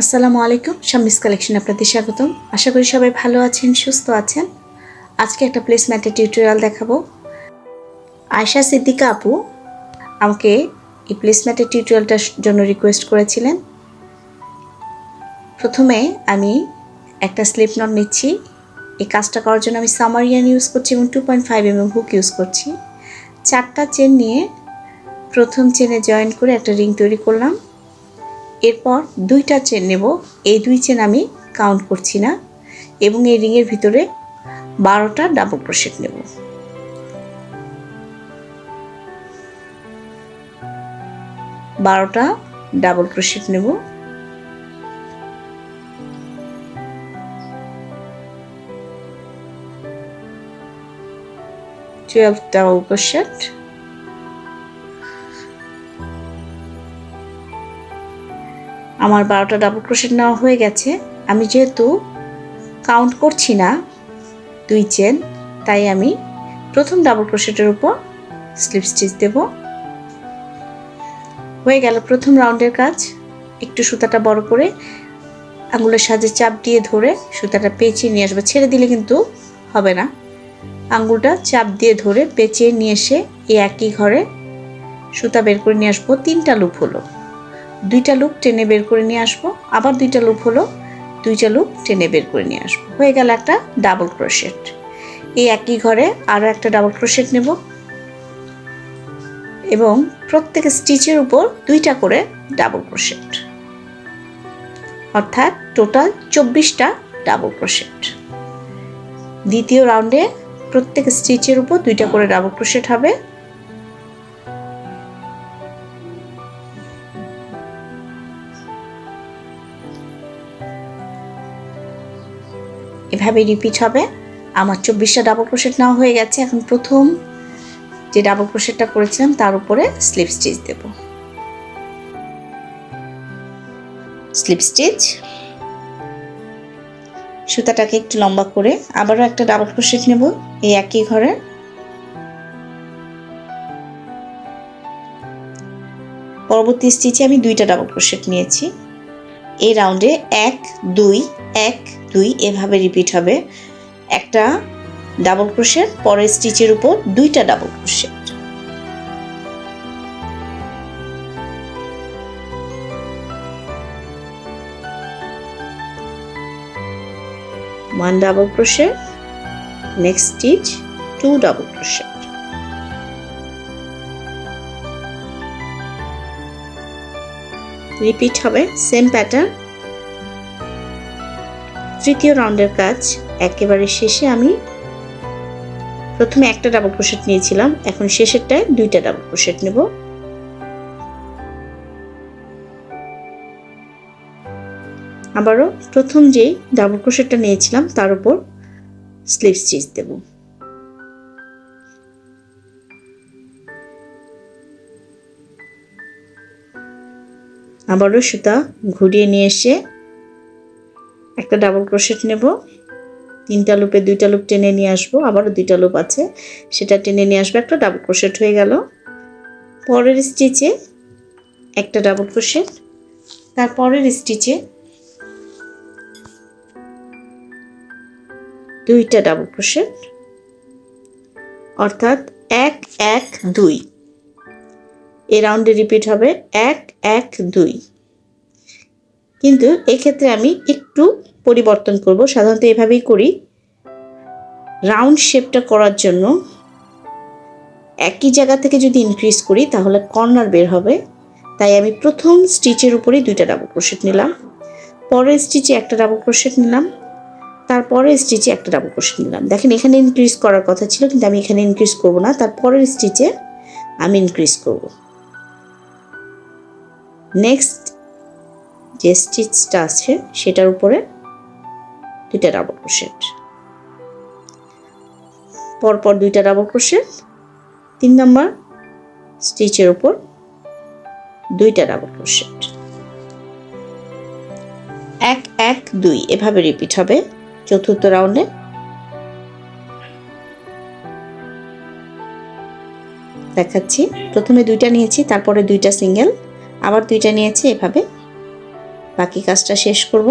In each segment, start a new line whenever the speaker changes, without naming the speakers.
আসসালামু আলাইকুম, শামিস কালেকশন আপনাদের স্বাগতম। আশা করি সবাই ভালো আছেন, সুস্থ আছেন। আজকে একটা প্লেসমেন্টের টিউটোরিয়াল দেখাবো। আয়শা সিদ্দিকা আপু আমাকে এই প্লেসমেন্টের টিউটোরিয়ালটার জন্য রিকোয়েস্ট করেছিলেন। প্রথমে আমি একটা স্লিপ নট নিচ্ছি। এই কাজটা করার জন্য আমি সামারিয়ান ইউজ করছি এবং two point five M hook use করছি। চারটা চেন নিয়ে প্রথম চেনে জয়েন করে একটা রিং তৈরি করলাম। এরপর দুইটা চেন নেব। এই দুই চেন আমি কাউন্ট করছি না এবং এই রিংয়ের ভিতরে বারোটা ডাবল ক্রোশেট নেব। বারোটা ডাবল ক্রোশেট নেব। টুয়েলভ ডাবল ক্রোশেট আমার বারোটা ডাবল ক্রোশেট নেওয়া হয়ে গেছে। আমি যেহেতু কাউন্ট করছি না দুই চেন তাই আমি প্রথম ডাবল ক্রোশেটের উপর স্লিপ স্টিচ দেব। হয়ে গেল প্রথম রাউন্ডের কাজ। একটু সুতাটা বড় করে আঙুলের সাজে চাপ দিয়ে ধরে সুতাটা পেঁচিয়ে নিয়ে আসব। ছেড়ে দিলে কিন্তু হবে না। আঙুলটা চাপ দিয়ে ধরে পেঁচিয়ে নিয়ে এসে এই একই ঘরে সুতা বের করে নিয়ে আসব। তিনটা লুপ হলো। দুইটা লুপ টেনে বের করে নিয়ে আসব। আবার দুইটা লুপ হলো, দুইটা লুপ টেনে বের করে নিয়ে আসব। হয়ে গেল একটা ডাবল ক্রোশেট এই একই ঘরে আরও একটা ডাবল ক্রোশেট নেব। এবং প্রত্যেক স্টিচের উপর দুইটা করে ডাবল ক্রোশেট অর্থাৎ টোটাল চব্বিশটা ডাবল ক্রোশেট দ্বিতীয় রাউন্ডে প্রত্যেক স্টিচের উপর দুইটা করে ডাবল ক্রোশেট হবে। এভাবে রিপিট হবে? আমার চব্বিশটা ডাবল ক্রোশেট নেওয়া হয়ে গেছে। এখন প্রথম যে ডাবল ক্রোশেটটা করেছিলাম, তার উপরে স্লিপ স্টিচ দেব। স্লিপ স্টিচ সুতাটাকে একটু লম্বা করে আবারও একটা ডাবল ক্রোশেট নেব এই একই ঘরে। পরবর্তী স্টিচে আমি দুইটা ডাবল ক্রোশেট নিয়েছি। এই রাউন্ডে এক, দুই, এক দুই এভাবে রিপিট হবে। একটা ডাবল ক্রোশেট পরের স্টিচের উপর দুইটা double crochet one double crochet, next stitch, two double crochet repeat হবে সেম প্যাটার্ন তৃতীয় রাউন্ডের কাজ একেবারে শেষে আমি প্রথমে একটা ডাবল ক্রোশেট নিয়েছিলাম, এখন শেষেরটায় দুইটা ডাবল ক্রোশেট নেব। আবারও প্রথম যেই ডাবল ক্রোশেটটা নিয়েছিলাম, তার উপর স্লিভ স্টিচ দেব। আবারও সুতা ঘুরিয়ে নিয়ে এসে একটা ডাবল ক্রোশেট নেব। তিনটা লুপে দুইটা লুপ টেনে নিয়ে আসব, আবারও দুইটা লুপ আছে। সেটা টেনে নিয়ে আসব, একটা ডাবল ক্রোশেট হয়ে গেল। পরের স্টিচে একটা ডাবল ক্রোশেট তার পরের স্টিচে দুইটা ডাবল ক্রোশেট অর্থাৎ এক এক, দুই। এ রাউন্ডে রিপিট হবে, এক এক, দুই। কিন্তু এক্ষেত্রে আমি একটু পরিবর্তন করব। সাধারণত এভাবেই করি। রাউন্ড শেপটা করার জন্য একই জায়গা থেকে যদি ইনক্রিজ করি, তাহলে কর্নার বের হবে। তাই আমি প্রথম স্টিচের উপরেই দুইটা ডাবল ক্রোশেট নিলাম। পরের স্টিচে একটা ডাবল ক্রোশেট নিলাম। তারপরে স্টিচে একটা ডাবল ক্রোশেট নিলাম। দেখেন, এখানে ইনক্রিজ করার কথা ছিল, কিন্তু আমি এখানে ইনক্রিজ করব না। তারপরের স্টিচে আমি ইনক্রিজ করব। নেক্সট যে স্টিচটা আছে সেটার উপরে দুইটা ডাবল ক্রোশেট পরপর দুইটা ডাবল ক্রোশেট তিন নম্বর স্টিচের উপর দুইটা ডাবল ক্রোশেট এক এক, দুই, এভাবে রিপিট হবে চতুর্থ রাউন্ডে দেখাচ্ছি, প্রথমে দুইটা নিয়েছি, তারপরে দুইটা সিঙ্গেল আবার দুইটা নিয়েছি, এভাবে বাকি কাজটা শেষ করব।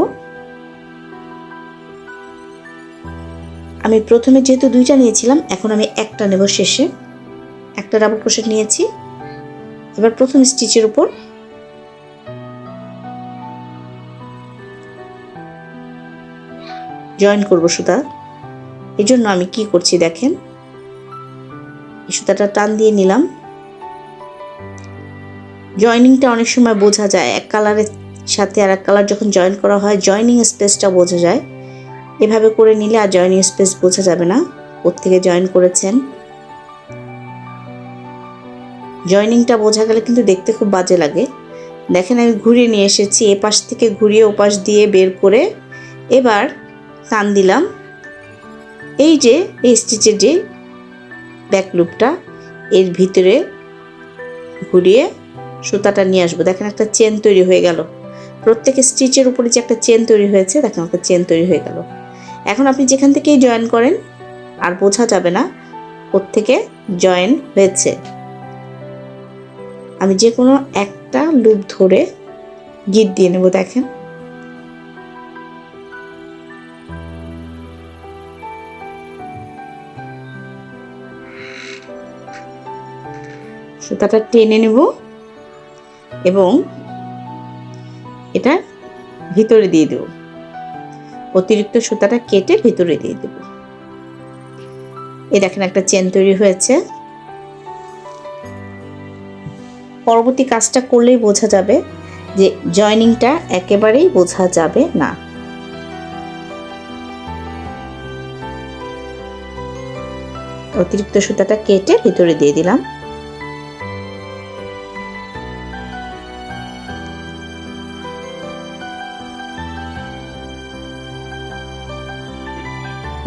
আমি প্রথমে যেহেতু দুইটা নিয়েছিলাম, এখন আমি একটা নেব শেষে। একটা ডাবল ক্রোশেট নিয়েছি। এবার প্রথম স্টিচের উপর জয়েন করব সুতা। এই জন্য আমি কি করছি দেখেন। এই সুতাটা টান দিয়ে নিলাম। জয়নিংটা অনেক সময় বোঝা যায়, এক কালারের সাথে আর এক কালার যখন জয়েন করা হয় জয়নিং স্পেসটা বোঝা যায়। এভাবে করে নিলে আর জয়নিং স্পেস বোঝা যাবে না। থেকে জয়েন করেছেন? জয়নিংটা বোঝা গেলে কিন্তু দেখতে খুব বাজে লাগে। দেখেন আমি ঘুরিয়ে নিয়ে এসেছি এ পাশ থেকে ঘুরিয়ে ওপাশ দিয়ে বের করে এবার টান দিলাম। এই যে, এই স্টিচের যে ব্যাক লুপটা এর ভিতরে ঘুরিয়ে সুতাটা নিয়ে আসব। দেখেন একটা চেন তৈরি হয়ে গেল। প্রত্যেক স্টিচের উপরে যে একটা চেন তৈরি হয়েছে দেখেন একটা চেন তৈরি হয়ে গেল। এখন আপনি যেখান থেকেই জয়েন করেন, আর বোঝা যাবে না থেকে জয়েন হয়েছে। আমি যে কোনো একটা লুপ ধরে গিট দিয়ে নেব, দেখেন। সুতাটা টেনে নেব এবং এটা ভিতরে দিয়ে দেব। অতিরিক্ত সুতাটা কেটে ভিতরে দিয়ে দেব। এই দেখেন একটা চেন তৈরি হয়েছে। পরবর্তী কাজটা করলেই বোঝা যাবে যে জয়নিংটা একেবারেই বোঝা যাবে না। অতিরিক্ত সুতাটা কেটে ভিতরে দিয়ে দিলাম।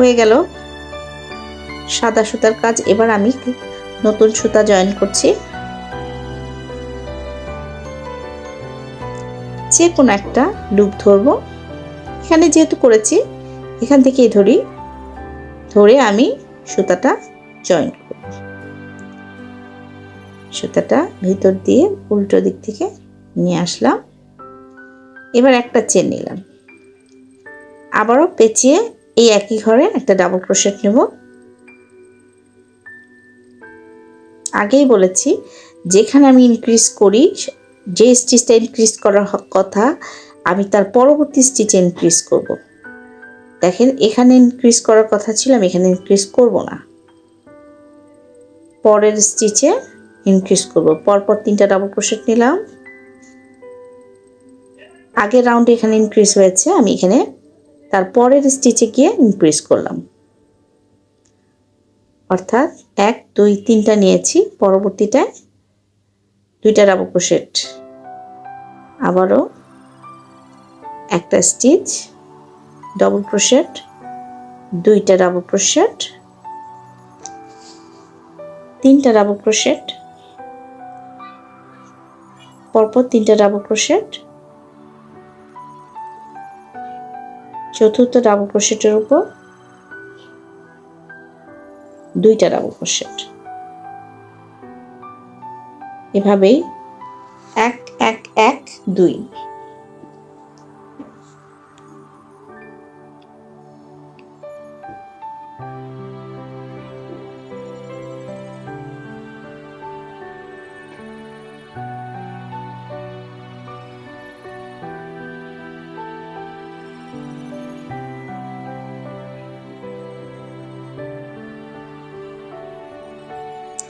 হয়ে গেল। সাদা সুতার কাজ এবার আমি নতুন সুতা জয়েন করছি। যে কোনো একটা লুপ ধরবো। এখানে যেহেতু করেছি, এখান থেকেই ধরি। ধরে আমি সুতাটা জয়েন করব। সুতাটা ভিতর দিয়ে উল্টো দিক থেকে নিয়ে আসলাম। এবার একটা চেন নিলাম। আবারও পেঁচিয়ে এই একই ঘরে একটা ডাবল ক্রোশেট নেব। আগেই বলেছি, যেখানে আমি ইনক্রিজ করি, যে স্টিচটা ইনক্রিজ করার কথা, আমি তার পরবর্তী স্টিচে ইনক্রিজ করব। দেখেন, এখানে ইনক্রিজ করার কথা ছিল, আমি এখানে ইনক্রিজ করব না। পরের স্টিচে ইনক্রিজ করব। পরপর তিনটা ডাবল ক্রোশেট নিলাম। আগের রাউন্ডে এখানে ইনক্রিজ হয়েছে, আমি এখানে তার পরের স্টিচে গিয়ে ইনক্রিজ করলাম। অর্থাৎ এক, দুই, তিনটা নিয়েছি, পরবর্তীটায় দুইটা ডাবল ক্রোশেট আবারও একটা স্টিচ ডবল ক্রোশেট দুইটা ডাবল ক্রোশেট তিনটা ডাবল ক্রোশেট পরপর তিনটা ডাবল ক্রোশেট চতুর্থ ডাবল ক্রোশেটের উপর দুইটা ডাবল ক্রোশেট। এভাবেই এক এক এক দুই।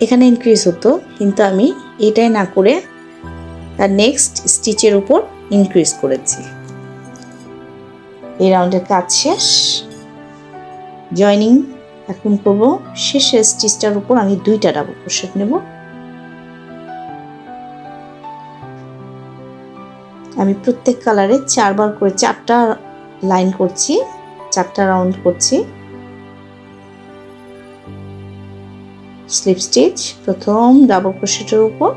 এখানে ইনক্রিজ হতো, কিন্তু আমি এটাই না করে তার নেক্সট স্টিচের উপর ইনক্রিজ করেছি। এই রাউন্ডের কাজ শেষ। জয়নিং এখন করব। শেষের স্টিচটার উপর আমি দুইটা ডাবল ক্রোশেট নেব। আমি প্রত্যেক কালারে চারবার করে চারটা লাইন করছি, চারটা রাউন্ড করছি। স্লিপ স্টিচ প্রথম ডাবল ক্রোশেটের উপর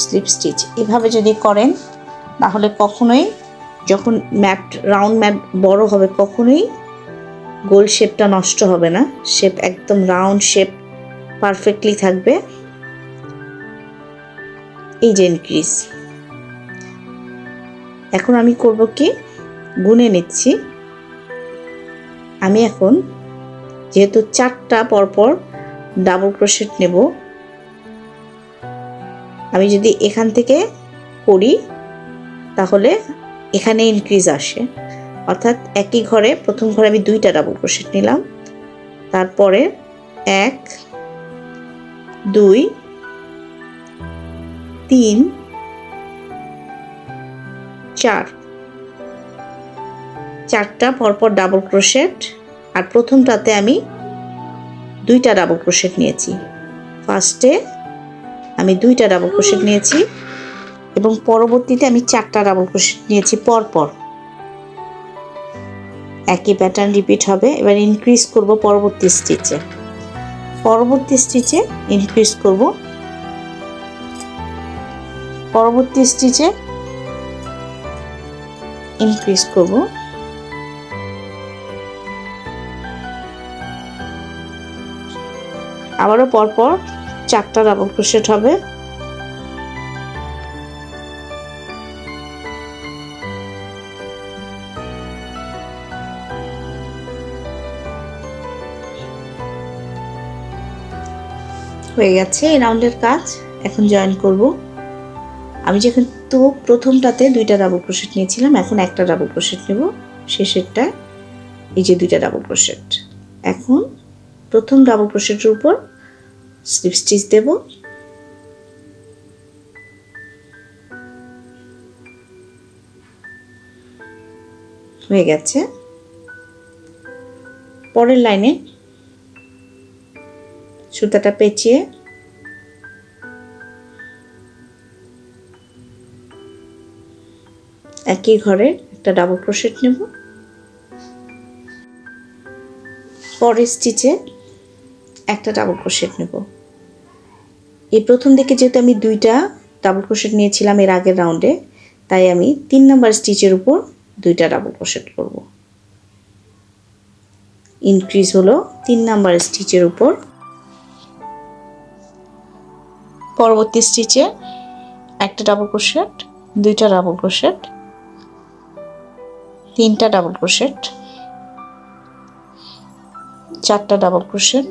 স্লিপ স্টিচ এভাবে যদি করেন, তাহলে কখনোই যখন ম্যাট রাউন্ড ম্যাট বড় হবে, কখনোই গোল শেপটা নষ্ট হবে না। শেপ একদম রাউন্ড শেপ পারফেক্টলি থাকবে। এই যে ইনক্রিজ এখন আমি করব কি? গুনে নিচ্ছি। আমি এখন যেহেতু চারটা পরপর ডাবল ক্রোশেট নেব। আমি যদি এখান থেকে করি তাহলে এখানে ইনক্রিজ আসে। অর্থাৎ একই ঘরে, প্রথম ঘরে আমি দুইটা ডাবল ক্রোশেট নিলাম। তারপরে এক, দুই, তিন, চার। চারটা পরপর ডাবল ক্রোশেট। আর প্রথমটাতে আমি দুইটা ডাবল ক্রোশেট নিয়েছি। ফার্স্টে আমি দুইটা ডাবল ক্রোশেট নিয়েছি এবং পরবর্তীতে আমি চারটা ডাবল ক্রোশেট নিয়েছি পরপর। একই প্যাটার্ন রিপিট হবে। এবার ইনক্রিজ করব পরবর্তী স্টিচে পরবর্তী স্টিচে ইনক্রিজ করব। পরবর্তী স্টিচে ইনক্রিজ করব। আবারও পরপর চারটা ডাবল ক্রোশেট হবে। হয়ে গেছে এই রাউন্ডের কাজ, এখন জয়েন করব। আমি যখন তো প্রথমটাতে দুইটা ডাবল ক্রোশেট নিয়েছিলাম, এখন একটা ডাবল ক্রোশেট নেব। শেষেরটা এই যে দুইটা ডাবল ক্রোশেট এখন প্রথম ডাবল ক্রোশেটের উপর স্লিপ স্টিচ দেব। হয়ে গেছে। পরের লাইনে সুতাটা পেঁচিয়ে একই ঘরে একটা ডাবল ক্রোশেট নেব। পরের স্টিচে একটা ডাবল ক্রোশেট নেব। এই প্রথম দিকে যেহেতু আমি দুইটা ডাবল ক্রোশেট নিয়েছিলাম এর আগের রাউন্ডে তাই আমি তিন নাম্বার স্টিচের উপর দুইটা ডাবল ক্রোশেট করব। ইনক্রিজ হলো তিন নাম্বার স্টিচের উপর। পরবর্তী স্টিচে একটা ডাবল ক্রোশেট দুইটা ডাবল ক্রোশেট তিনটা ডাবল ক্রোশেট চারটা ডাবল ক্রোশেট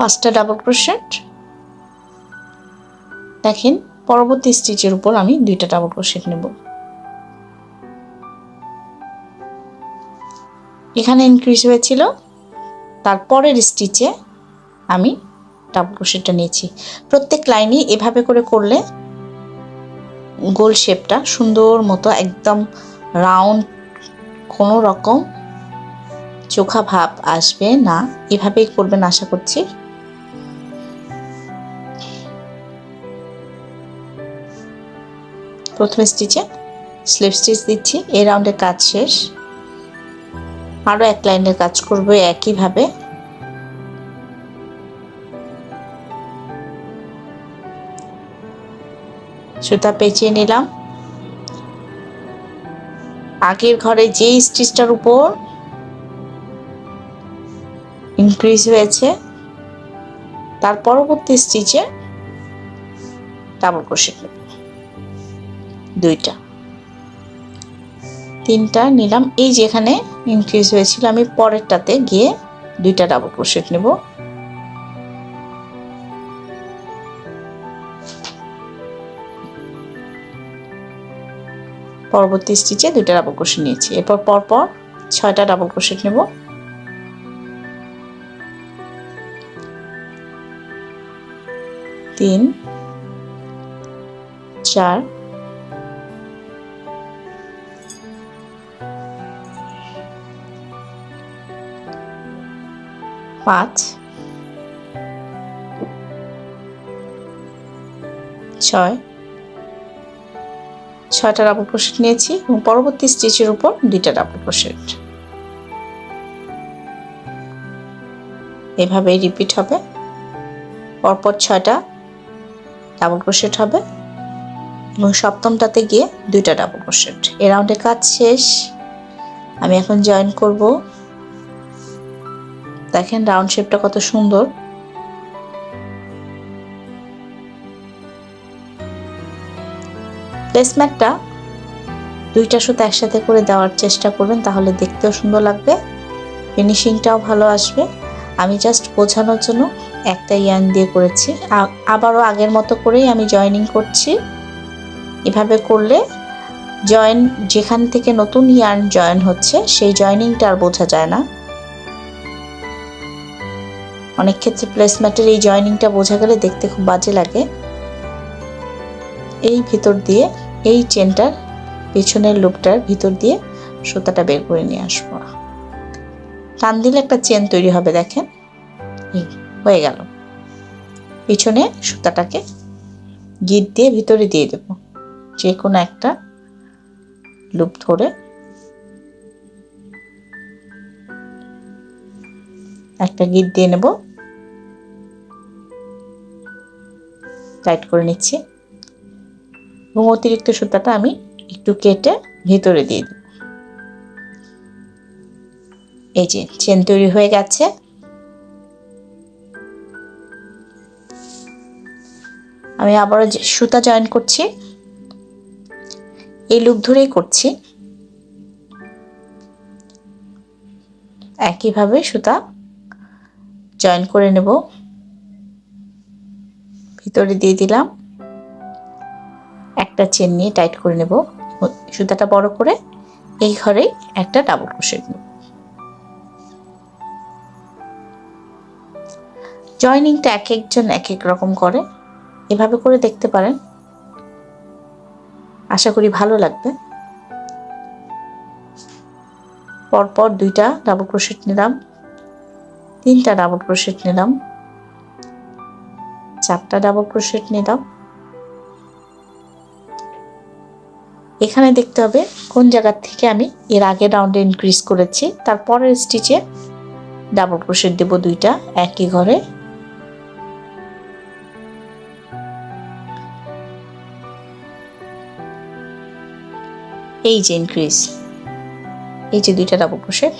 পাঁচটা ডাবল ক্রোশেট দেখেন, পরবর্তী স্টিচের উপর আমি দুইটা ডাবল ক্রোশেট নেব। এখানে ইনক্রিজ হয়েছিল, তারপরের স্টিচে আমি ডাবল ক্রোশেটটা নিয়েছি। প্রত্যেক লাইনই এভাবে করে করলে গোল শেপটা সুন্দর মতো একদম রাউন্ড কোনো রকম চোখা ভাব আসবে না। এভাবেই করবেন আশা করছি। প্রথম স্টিচে স্লিপ স্টিচ দিচ্ছি, এই রাউন্ডের কাজ শেষ। আরও এক লাইনের কাজ করব একইভাবে। সুতা পেঁচিয়ে নিলাম। আগের ঘরে যে স্টিচটার উপর ইনক্রিজ হয়েছে, তার পরবর্তী স্টিচে ডাবল ক্রোশেট নেব দুইটা। তিনটা নিলাম। এই যেখানে ইনক্রিজ হয়েছিল, আমি পরেরটাতে গিয়ে দুইটা ডাবল ক্রোশেট নেব। পরবর্তী স্টিচে দুইটা ডাবল ক্রোশেট নিয়েছি। এরপর পরপর ছয়টা ডাবল ক্রোশেট নেব। তিন, চার পাঁচ, ছয়, ছয়টা ডাবল ক্রোশেট নিয়েছি এবং পরবর্তী স্টিচের উপর দুইটা ডাবল ক্রোশেট এভাবেই রিপিট হবে। পরপর ছয়টা ডাবল ক্রোশেট হবে এবং সপ্তমটাতে গিয়ে দুইটা ডাবল ক্রোশেট এ রাউন্ডে কাজ শেষ। আমি এখন জয়েন করব দেখেন রাউন্ড শেপটা কত সুন্দর। প্লেসম্যাটটা দুইটা সুতো একসাথে করে দেওয়ার চেষ্টা করবেন, তাহলে দেখতেও সুন্দর লাগবে। ফিনিশিংটাও ভালো আসবে। আমি জাস্ট বোঝানোর জন্য একটা ইয়ান দিয়ে করেছি। আবারও আগের মতো করেই আমি জয়েনিং করছি। এভাবে করলে জয়েন যেখান থেকে নতুন ইয়ার্ন জয়েন হচ্ছে, সেই জয়েনিংটা আর বোঝা যায় না। অনেক ক্ষেত্রে প্লেসম্যাটের এই জয়েনিংটা বোঝা গেলে দেখতে খুব বাজে লাগে। এই ভিতর দিয়ে, এই চেনটার পেছনের লুপটার ভিতর দিয়ে সুতাটা বের করে নিয়ে আসব। টান দিলে একটা চেন তৈরি হবে, দেখেন। হয়ে গেল। পিছনে সুতাটাকে গিট দিয়ে ভিতরে দিয়ে দেব। যে কোনো একটা লুপ ধরে একটা গিট দিয়ে নেব। টাইট করে নিচ্ছি। এবং অতিরিক্ত সুতাটা আমি একটু কেটে ভিতরে দিয়ে দেব। এই যে চেন তৈরি হয়ে গেছে। আমি আবারও সুতা জয়েন করছি, এই লুপ ধরেই করছি। একইভাবে সুতা জয়েন করে নেব। ভিতরে দিয়ে দিলাম। একটা চেন নিয়ে টাইট করে নেব। সুতাটা বড় করে এই ঘরেই একটা ডাবল ক্রোশেট নেব জয়েনিংটা এক একজন এক এক রকম করে। এভাবে করে দেখতে পারেন। আশা করি ভালো লাগবে। পরপর দুইটা ডাবল ক্রোশেট নিলাম। তিনটা ডাবল ক্রোশেট নিলাম। চারটা ডাবল ক্রোশেট নিলাম এখানে দেখতে হবে কোন জায়গার থেকে আমি এর আগে রাউন্ডে ইনক্রিজ করেছি, তারপরের স্টিচে ডাবল ক্রোশেট দেব দুইটা, একই ঘরে। এই যে ইনক্রিজ এই যে দুইটা ডাবল ক্রোশেট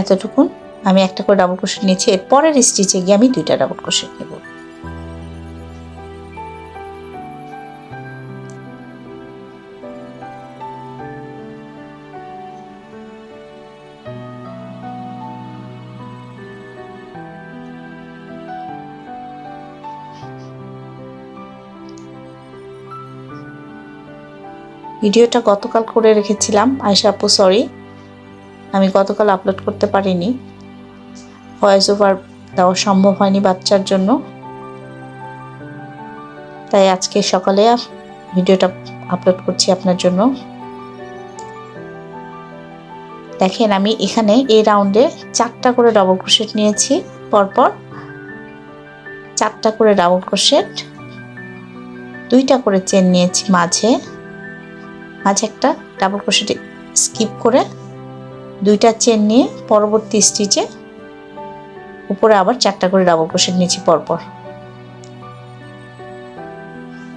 এতটুকুন। আমি একটা করে ডাবল ক্রোশেট নিয়েছি এর পরের স্টিচে গিয়ে আমি দুইটা ডাবল ক্রোশেট নেব। ভিডিওটা গতকাল করে রেখেছিলাম আয়সা আপু সরি আমি গতকাল আপলোড করতে পারিনি। ভয়েস ওভার দেওয়া সম্ভব হয়নি বাচ্চার জন্য। তাই আজকে সকালে ভিডিওটা আপলোড করছি আপনার জন্য। দেখেন আমি এখানে এই রাউন্ডে চারটা করে ডাবল ক্রোশেট নিয়েছি, পরপর চারটা করে ডাবল ক্রোশেট দুইটা করে চেন নিয়েছি মাঝে। মাঝে একটা ডাবল ক্রোশেট স্কিপ করে দুইটা চেন নিয়ে পরবর্তী স্টিচে উপরে আবার চারটা করে ডাবল ক্রোশেট নিয়েছি পরপর।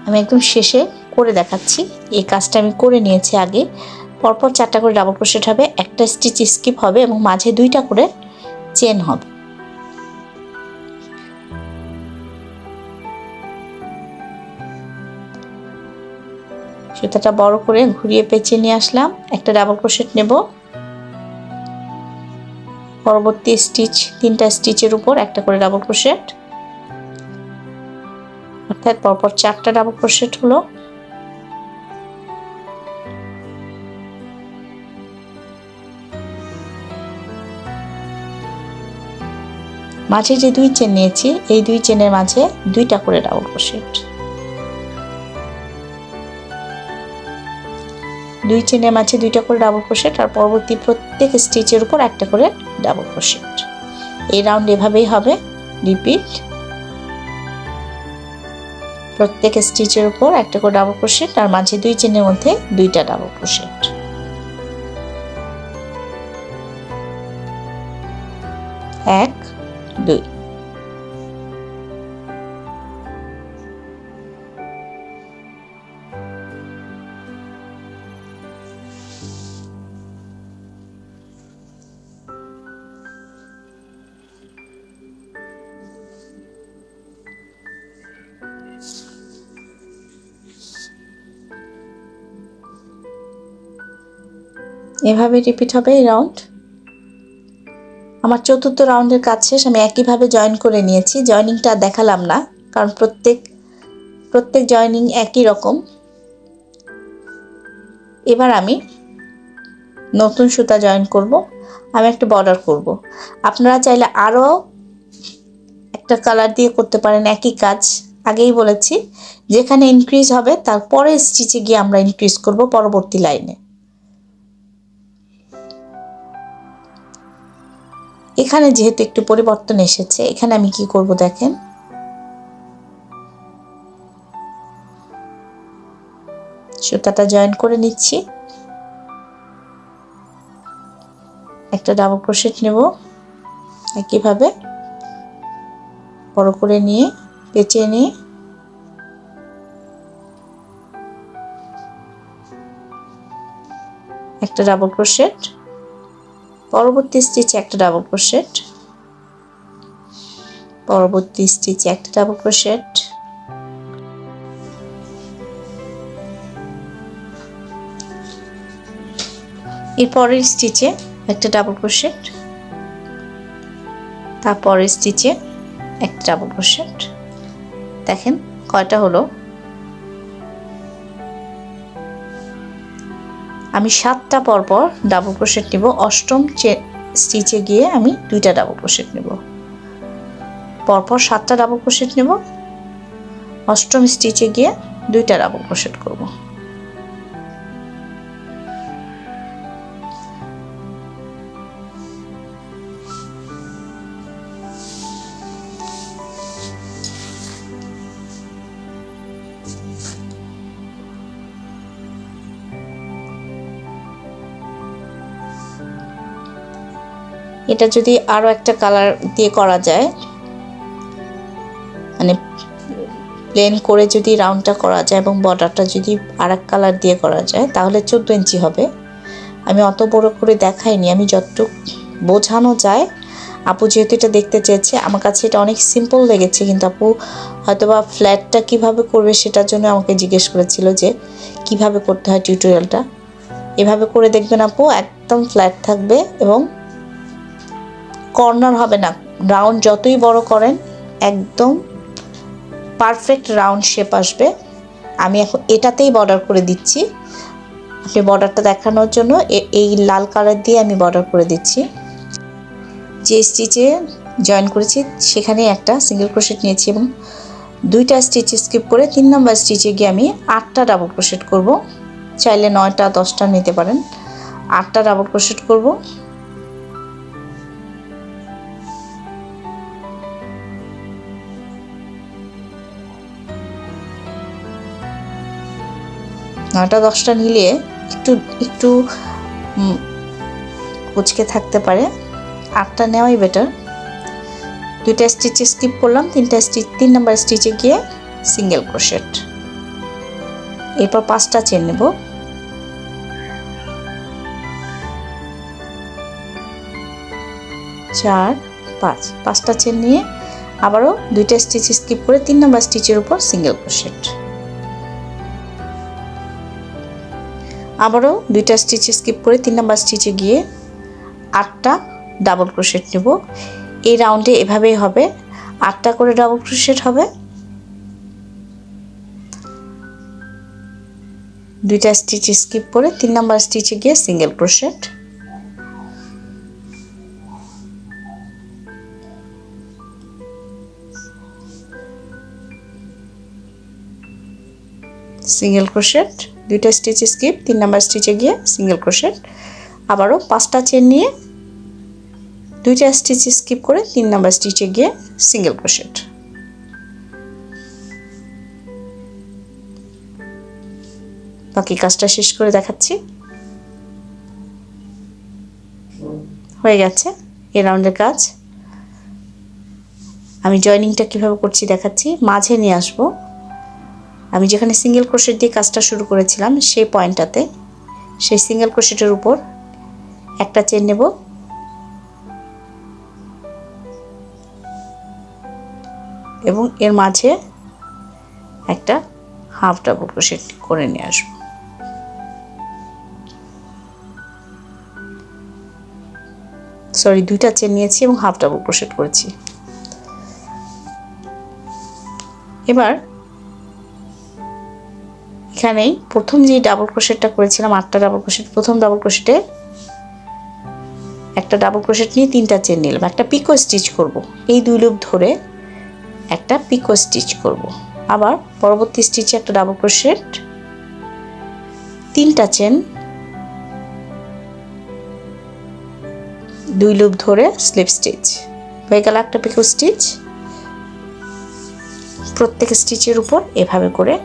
আমি একদম শেষে করে দেখাচ্ছি। এই কাজটা আমি করে নিয়েছি আগে। পরপর চারটা করে ডাবল ক্রোশেট হবে, একটা স্টিচ স্কিপ হবে এবং মাঝে দুইটা করে চেন হবে। সুতাটা বড় করে ঘুরিয়ে পেঁচে নিয়ে আসলাম। একটা ডাবল ক্রোশেট নেব। পরবর্তী স্টিচ তিনটা স্টিচের উপর একটা করে ডাবল ক্রোশেট অর্থাৎ পরপর চারটা ডাবল ক্রোশেট হলো। মাঝে যে দুই চেন নিয়েছি, এই দুই চেনের মাঝে দুইটা করে ডাবল ক্রোশেট দুই চেনের মাঝে দুইটা করে ডাবল ক্রোশেট আর পরবর্তী প্রত্যেক স্টিচের উপর একটা করে ডাবল ক্রোশেট এই রাউন্ড এভাবেই হবে রিপিট প্রত্যেক স্টিচের উপর একটা করে ডাবল ক্রোশেট আর মাঝে দুই চেনের মধ্যে দুইটা ডাবল ক্রোশেট এক, দুই। এভাবে রিপিট হবে এই রাউন্ড আমার চতুর্থ রাউন্ডের কাজ শেষ, আমি একইভাবে জয়েন করে নিয়েছি। জয়েনিংটা দেখালাম না, কারণ প্রত্যেক প্রত্যেক জয়েনিং একই রকম। এবার আমি নতুন সুতা জয়েন করব, আমি একটা বর্ডার করব। আপনারা চাইলে আরও একটা কালার দিয়ে করতে পারেন, একই কাজ। আগেই বলেছি, যেখানে ইনক্রিজ হবে, তারপরে স্টিচে গিয়ে আমরা ইনক্রিজ করব পরবর্তী লাইনে এখানে যেহেতু একটু পরিবর্তন এসেছে, এখানে আমি কি করব দেখেন? সুতাটা জয়েন করে নিচ্ছি। একটা ডাবল ক্রোশেট নেব একইভাবে। বড় করে নিয়ে পেঁচে নিয়ে। একটা ডাবল ক্রোশেট পরবর্তী স্টিচে একটা ডাবল ক্রোশেট পরবর্তী স্টিচে একটা ডাবল ক্রোশেট এর পরের স্টিচে একটা ডাবল ক্রোশেট তারপরের স্টিচে একটা ডাবল ক্রোশেট দেখেন কয়টা হলো? আমি সাতটা পরপর ডাবল ক্রোশেট নেব। অষ্টম স্টিচে গিয়ে আমি দুইটা ডাবল ক্রোশেট নেব। পরপর সাতটা ডাবল ক্রোশেট নেব। অষ্টম স্টিচে গিয়ে দুইটা ডাবল ক্রোশেট করব। এটা যদি আরও একটা কালার দিয়ে করা যায় মানে প্লেন করে যদি রাউন্ডটা করা যায় এবং বর্ডারটা যদি আর এক কালার দিয়ে করা যায়, তাহলে চোদ্দ ইঞ্চি হবে। আমি অত বড় করে দেখাইনি, আমি যতটুকু বোঝানো যায়, আপু যেহেতু এটা দেখতে চেয়েছে, আমার কাছে এটা অনেক সিম্পল লেগেছে, কিন্তু আপু হয়তোবা ফ্ল্যাটটা কীভাবে করবে সেটার জন্য আমাকে জিজ্ঞেস করেছিল যে কীভাবে করতে হয় টিউটোরিয়ালটা এভাবে করে দেখবেন আপু, একদম ফ্ল্যাট থাকবে এবং কর্নার হবে না। রাউন্ড যতই বড় করেন, একদম পারফেক্ট রাউন্ড শেপ আসবে। আমি এখন এটাতেই বর্ডার করে দিচ্ছি। আপনি বর্ডারটা দেখানোর জন্য এই লাল কালার দিয়ে আমি বর্ডার করে দিচ্ছি। যে স্টিচে জয়েন করেছি, সেখানে একটা সিঙ্গেল ক্রোশেট নিয়েছি এবং দুইটা স্টিচ স্কিপ করে তিন নম্বর স্টিচে গিয়ে আমি আটটা ডাবল ক্রোশেট করব। চাইলে নয়টা, দশটা নিতে পারেন। আটটা ডাবল ক্রোশেট করব। নয়টা দশটা নিলে একটু একটু কুচকে থাকতে পারে। আটটা নেওয়াই বেটার দুইটা স্টিচে স্কিপ করলাম, তিনটা স্টিচ তিন নাম্বার স্টিচে গিয়ে সিঙ্গেল ক্রোশেট এরপর পাঁচটা চেন নেব। চার, পাঁচ, পাঁচটা চেন নিয়ে আবারও দুইটা স্টিচ স্কিপ করে তিন নম্বর স্টিচের উপর সিঙ্গেল ক্রোশেট আবারও দুইটা স্টিচ স্কিপ করে তিন নাম্বার স্টিচে গিয়ে আটটা ডাবল ক্রোশেট নেব। এই রাউন্ডে এভাবেই হবে। আটটা করে ডাবল ক্রোশেট হবে। দুইটা স্টিচ স্কিপ করে তিন নাম্বার স্টিচে গিয়ে সিঙ্গেল ক্রোশেট সিঙ্গেল ক্রোশেট দুইটা স্টিচ স্কিপ তিন নাম্বার স্টিচে গিয়ে সিঙ্গেল ক্রোশেট আবারও পাঁচটা চেন নিয়ে দুইটা স্টিচ স্কিপ করে তিন নাম্বার স্টিচে গিয়ে সিঙ্গেল ক্রোশেট বাকি কাজটা শেষ করে দেখাচ্ছি। হয়ে গেছে এ রাউন্ডের কাজ। আমি জয়নিংটা কীভাবে করছি দেখাচ্ছি। মাঝে নিয়ে আসব। আমি যেখানে সিঙ্গেল ক্রোশেট দিয়ে কাজটা শুরু করেছিলাম, সেই পয়েন্টটাতে, সেই সিঙ্গেল ক্রোশেটের উপর একটা চেন নেব। এবং এর মাঝে একটা হাফ ডাবল ক্রোশেট করে নিয়ে আসব। সরি দুইটা চেন নিয়েছি এবং হাফ ডাবল ক্রোশেট করেছি। এবার এখানেই প্রথম যে ডাবল ক্রোশেটটা করেছিলাম, আটটা ডাবল ক্রোশেট প্রথম ডাবল ক্রোশেটে একটা ডাবল ক্রোশেট নিয়ে তিনটা চেন নিলাম। একটা পিকো স্টিচ করব। এই দুই লুপ ধরে একটা পিকো স্টিচ করব। আবার পরবর্তী স্টিচে একটা ডাবল ক্রোশেট তিনটা চেন দুই লুপ ধরে স্লিপ স্টিচ হয়ে গেল একটা পিকো স্টিচ প্রত্যেক স্টিচের উপর এভাবে করে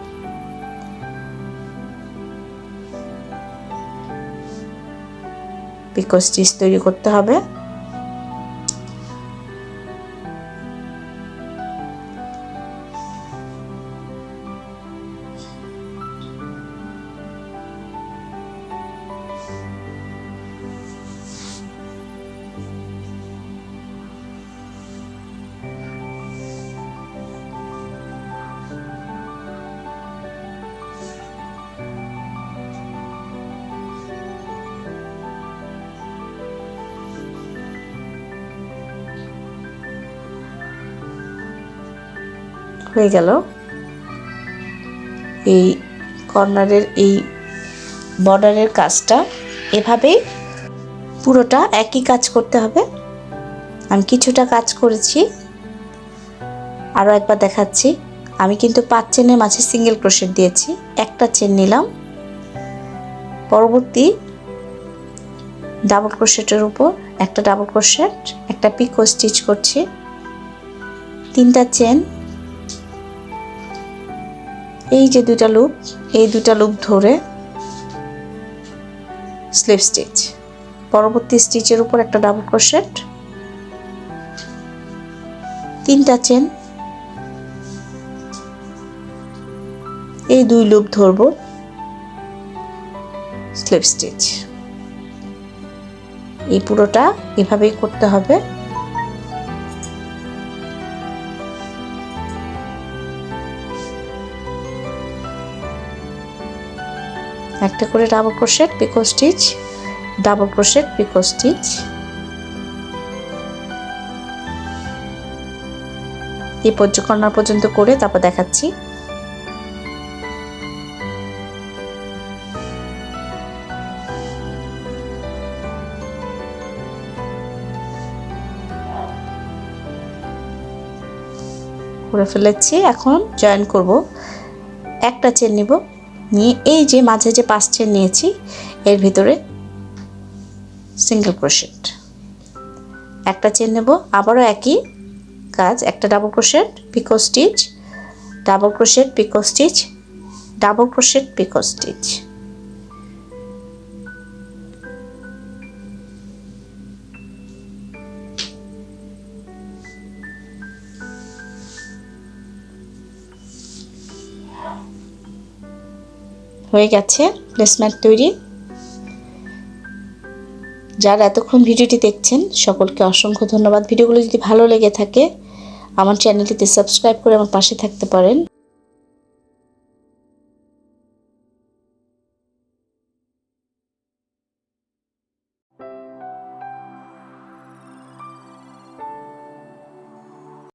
পিকো স্টিচ তৈরি করতে হবে। হয়ে গেল। এই কর্নারের এই বর্ডারের কাজটা এভাবেই পুরোটা একই কাজ করতে হবে। আমি কিছুটা কাজ করেছি। আরও একবার দেখাচ্ছি। আমি কিন্তু পাঁচ চেনের মাঝে সিঙ্গেল ক্রোশেট দিয়েছি। একটা চেন নিলাম। পরবর্তী ডাবল ক্রোশেটের উপর একটা ডাবল ক্রোশেট একটা পিকো স্টিচ করছি। তিনটা চেন এই যে দুটা লুপ এই দুটা লুপ ধরে স্লিপ স্টিচ পরবর্তী স্টিচের উপর একটা ডাবল ক্রোশেট তিনটা চেন এই দুই লুপ ধরব স্লিপ স্টিচ এই পুরোটা এভাবেই করতে হবে। একটা করে double crochet picot stitch double crochet picot stitch এই পর্যকর্ণার পর্যন্ত করে তারপর দেখাচ্ছি। করে ফেলেছি, এখন জয়েন করব। একটা চেন নিব। নিয়ে এই যে মাঝে যে পাঁচ চেন নিয়েছি, এর ভিতরে সিঙ্গেল ক্রোশেট একটা চেন নেব, আবারও একই কাজ, একটা double crochet picot stitch double crochet picot stitch double crochet picot stitch হয়ে গেছে প্লেসমেন্ট তৈরি। যারা এতক্ষণ ভিডিওটি দেখছেন, সকলকে অসংখ্য ধন্যবাদ। ভিডিওগুলো যদি ভালো লেগে থাকে, আমার চ্যানেলটিতে সাবস্ক্রাইব করে আমার পাশে থাকতে পারেন।